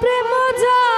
প্রেম জালা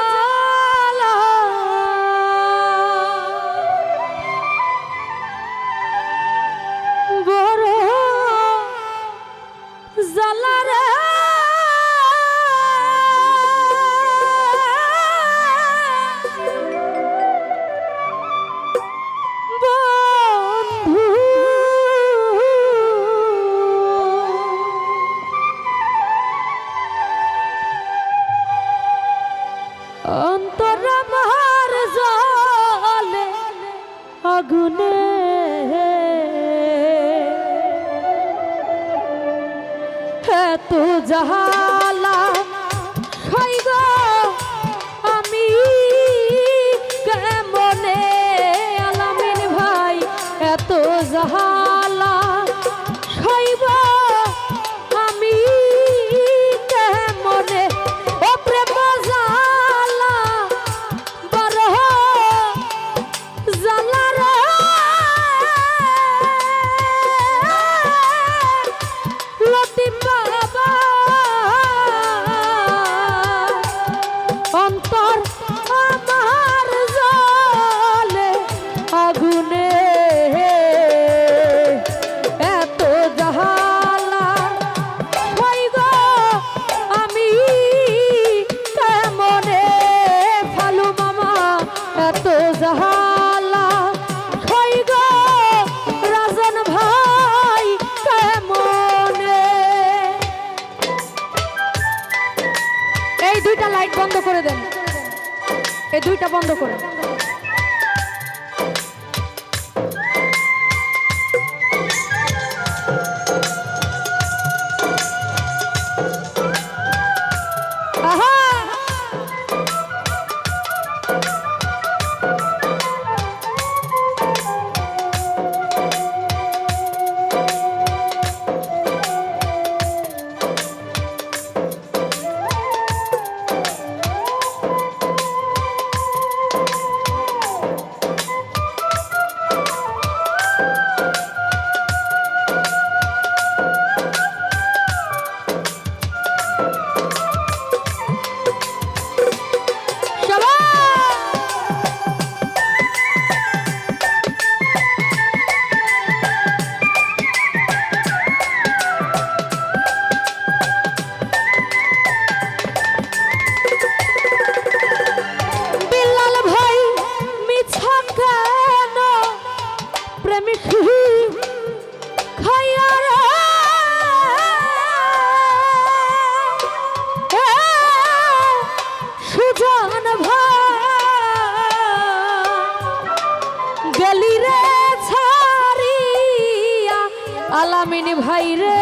ভাই রে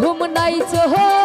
ঘুম নাই চোখে।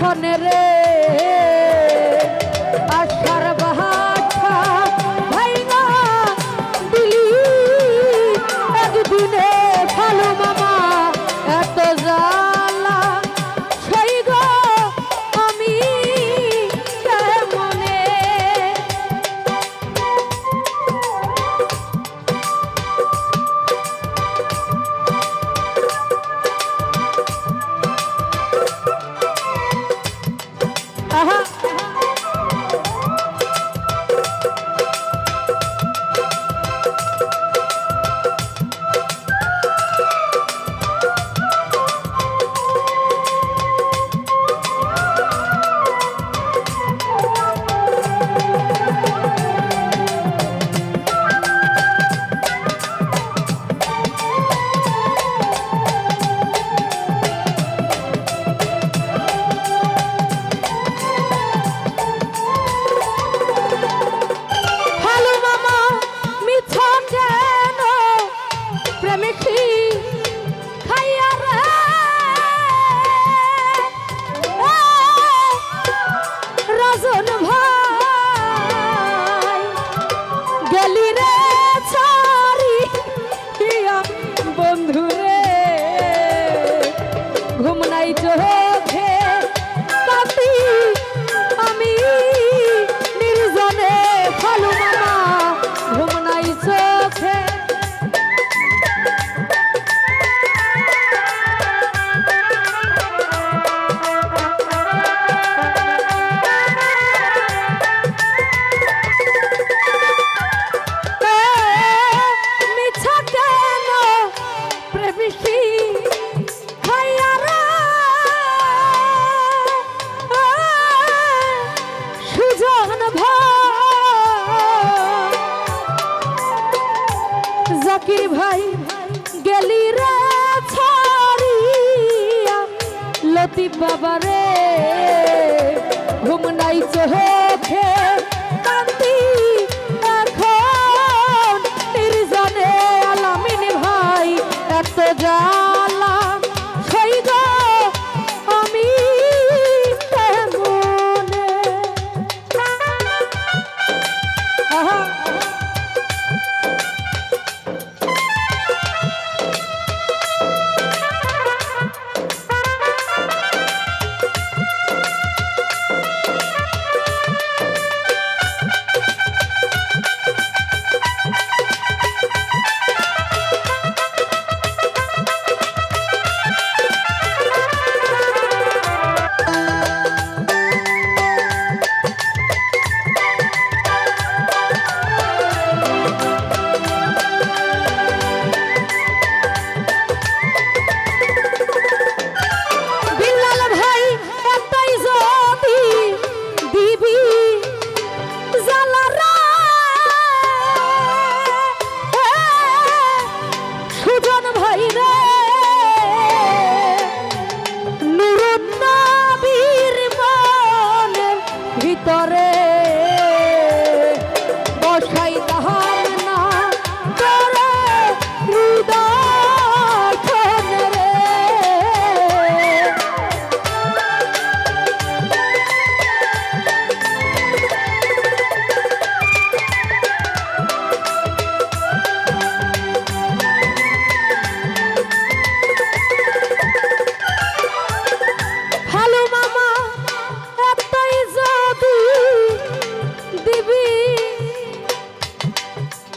পিছনে রে। বাবারে ঘুম নাই চোখে। কান্তি এখন নির্জনে আলামিন ভাই এত যা